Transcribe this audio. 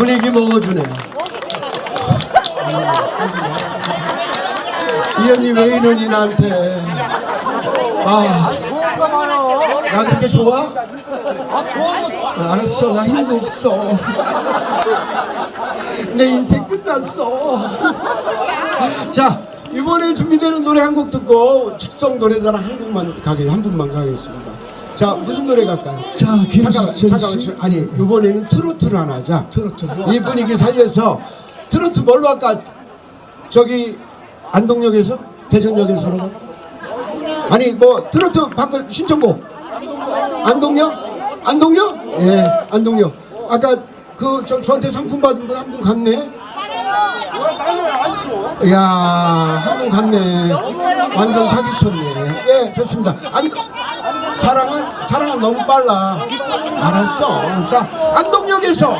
분위기 먹어주네. 이 언니 왜 이러니 나한테. 아, 나 그렇게 좋아? 아, 알았어, 나 힘도 없어. 내 인생 끝났어. 자, 이번에 준비되는 노래 한 곡 듣고 축성 노래자랑 한 곡만 가게 한 분만 가겠습니다. 자, 무슨 노래 갈까요? 자, 잠깐만, 김수철 잠깐만, 씨. 아니 이번에는 트로트를 하나 하자. 트로트 뭐? 이 분위기 살려서 트로트 뭘로 할까? 저기 안동역에서 대전역에서? 아니 뭐 트로트 바꿔 신청곡 안동역? 안동역? 예, 안동역. 아까 그 저, 저한테 상품 받은 분 한 분 갔네. 이야, 한 분 갔네. 완전 사기쳤네. 예, 좋습니다. 안, 사랑은, 사랑은 너무 빨라. 알았어. 자, 안동역에서